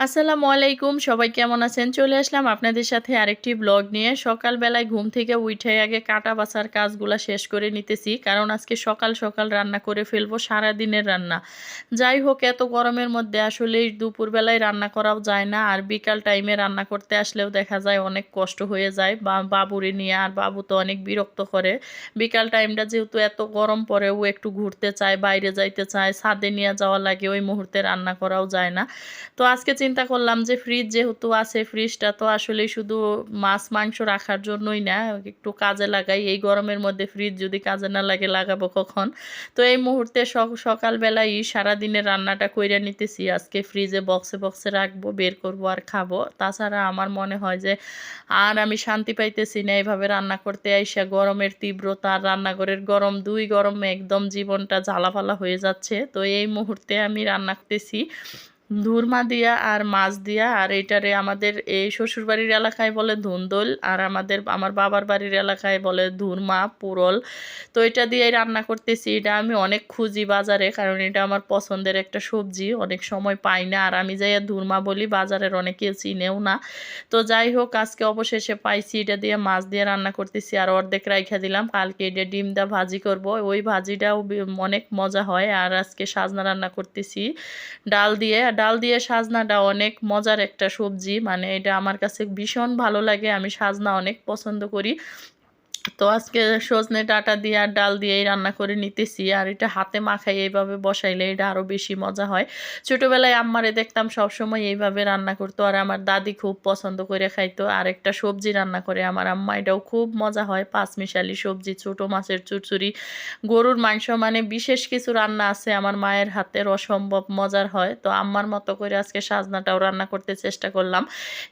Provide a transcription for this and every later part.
আসসালামু আলাইকুম, সবাই কেমন আছেন? চলে আসলাম আপনাদের সাথে আরেকটি ব্লগ নিয়ে। সকালবেলায় ঘুম থেকে উঠে আগে কাটা বাছার কাজগুলো শেষ করে নিতেছি, কারণ আজকে সকাল সকাল রান্না করে ফেলব সারা দিনের রান্না। যাই হোক, এত গরমের মধ্যে আসলে দুপুরবেলায় রান্না করাও যায় না, আর বিকাল টাইমে রান্না করতে আসলেও দেখা যায় অনেক কষ্ট হয়ে যায়। বা বাবুরে নিয়ে, আর বাবু তো অনেক বিরক্ত করে। বিকাল টাইমটা যেহেতু এত গরম পরে ও একটু ঘুরতে চায়, বাইরে যাইতে চায়, ছাদে নিয়ে যাওয়া লাগে, ওই মুহূর্তে রান্না করাও যায় না। তো আজকে চিন্তা করলাম যে ফ্রিজ যেহেতু আছে ফ্রিজটা তো আসলে শুধু মাছ, মাংস রাখার জন্যই না, একটু কাজে লাগাই। এই গরমের মধ্যে ফ্রিজ যদি কাজে না লাগে, লাগাবো কখন? তো এই মুহূর্তে সকালবেলায় সারাদিনের রান্নাটা কইরা নিতেছি। আজকে ফ্রিজে বক্সে বক্সে রাখব, বের করব আর খাব। তাছাড়া আমার মনে হয় যে আর আমি শান্তি পাইতেছি না এইভাবে রান্না করতে আইসা। গরমের তীব্রতা আর রান্নাঘরের গরম, দুই গরমে একদম জীবনটা জ্বালাফালা হয়ে যাচ্ছে। তো এই মুহূর্তে আমি রান্না করতেছি। ধুরমা দিয়া আর মাছ দিয়া, আর এইটারে আমাদের এই শ্বশুরবাড়ির এলাকায় বলে ধুন্দল, আর আমাদের আমার বাবার বাড়ির এলাকায় বলে ধুরমা, পুরল। তো এটা দিয়ে রান্না করতেছি। এটা আমি অনেক খুঁজি বাজারে, কারণ এটা আমার পছন্দের একটা সবজি, অনেক সময় পাই না। আর আমি যাই ধুরমা বলি, বাজারের অনেকে চিনেও না। তো যাই হোক, আজকে অবশেষে পাইছি এটা দিয়ে মাছ দিয়ে রান্না করতেছি, আর অর্ধেক রাইখা দিলাম। কালকে এটা ডিম দা ভাজি করব। ওই ভাজিটাও অনেক মজা হয়। আর আজকে সাজনা রান্না করতেছি। ডাল দিয়ে ডাল দিয়ে সাজনাটা অনেক মজার একটা সবজি। মানে এটা আমার কাছে ভীষণ ভালো লাগে। আমি সাজনা অনেক পছন্দ করি। তো আজকে সজনে ডাটা দিয়ে আর ডাল দিয়েই রান্না করে নিতেছি। আর এটা হাতে মাখাই এইভাবে বসাইলে এটা আরও বেশি মজা হয়। ছোটোবেলায় আম্মারে দেখতাম সবসময় এইভাবে রান্না করতো আর আমার দাদি খুব পছন্দ করে খাইতো। আর একটা সবজি রান্না করে আমার আম্মা, এটাও খুব মজা হয়। পাঁচমিশালি সবজি, ছোটো মাছের চুরচুরি, গরুর মাংস মানে বিশেষ কিছু রান্না আছে আমার মায়ের হাতের অসম্ভব মজার হয়। তো আম্মার মতো করে আজকে সাজনাটাও রান্না করতে চেষ্টা করলাম।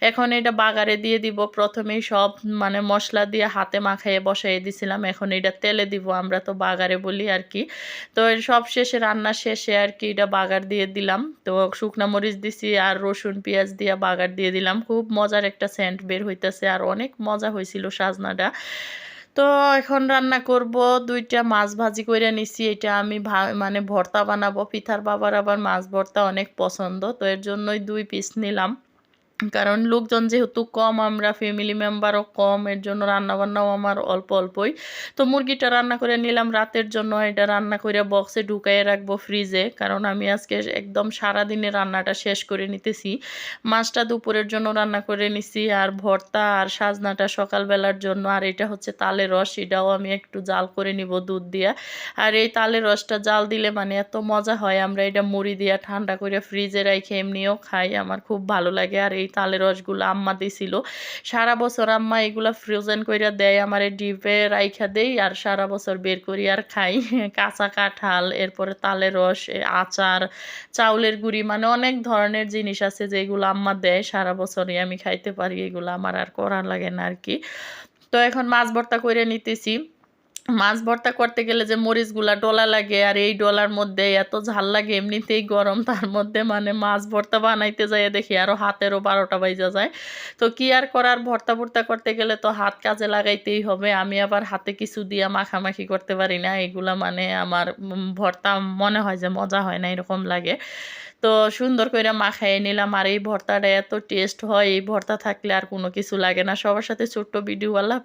এখন এটা বাগারে দিয়ে দিব। প্রথমেই সব মানে মশলা দিয়ে হাতে মাখাই বসাই দিছিলাম, এখন এটা তেলে দিব, আমরা তো বাগারে বলি আর কি। তো সব শেষে রান্না শেষে আর কি এটা বাগার দিয়ে দিলাম। তো শুকনা মরিচ দিছি আর রসুন, পেঁয়াজ দিয়ে বাগার দিয়ে দিলাম। খুব মজার একটা সেন্ট বের হইতেছে আর অনেক মজা হয়েছিল সাজনাটা। তো এখন রান্না করব, দুইটা মাছ ভাজি করে নিছি, এটা আমি মানে ভর্তা বানাবো। পিঠার বাবার আবার মাছ ভর্তা অনেক পছন্দ, তো এর জন্যই দুই পিস নিলাম। কারণ লোকজন যেহেতু কম, আমরা ফ্যামিলি মেম্বারও কম, এর জন্য রান্নাবান্নাও আমার অল্প অল্পই। তো মুরগিটা রান্না করে নিলাম রাতের জন্য, এটা রান্না করে বক্সে ঢুকাইয়ে রাখব ফ্রিজে কারণ আমি আজকে একদম সারা দিনে রান্নাটা শেষ করে নিতেছি। মাছটা দুপুরের জন্য রান্না করে নিছি, আর ভর্তা আর সাজনাটা সকালবেলার জন্য। আর এটা হচ্ছে তালের রস, এটাও আমি একটু জাল করে নিব দুধ দিয়ে। আর এই তালের রসটা জাল দিলে মানে এত মজা হয়, আমরা এটা মুড়ি দিয়ে ঠান্ডা করে ফ্রিজে রাখে এমনিও খাই, আমার খুব ভালো লাগে। আর এই তালের রসগুলো আম্মা দিছিল। সারা বছর আম্মা এগুলা ফ্রোজেন কইরা দেয়, আমার ডিপে রাইখা দেই আর সারা বছর বের করি আর খাই। কাঁচা কাঁঠাল, এরপরে তালের রস আচার, চাউলের গুড়ি মানে অনেক ধরনের জিনিস আছে যেগুলো আম্মা দেয়। সারা বছরই আমি খাইতে পারি, এগুলো আমার আর করা লাগে না আর কি। তো এখন মাছ ভর্তা করে নিতেছি। মাছ ভর্তা করতে গেলে যে মরিচগুলা ডলা লাগে আর এই ডলার মধ্যে এত ঝাল লাগে, এমনিতেই গরম, তার মধ্যে মানে মাছ ভর্তা বানাইতে যাই দেখি আরও হাতেরও বারোটা বাইজা যায়। তো কি আর করার, ভর্তা ভর্তা করতে গেলে তো হাত কাজে লাগাইতেই হবে, আমি আবার হাতে কিছু দিয়া মাখামাখি করতে পারি না, এগুলা মানে আমার ভর্তা মনে হয় যে মজা হয় না, এরকম লাগে। তো সুন্দর করে মাখাই নিলাম, আর এই ভর্তাটা এত টেস্ট হয়, এই ভর্তা থাকলে আর কোনো কিছু লাগে না। সবার সাথে ছোট্ট ভিডিও, আল্লাহ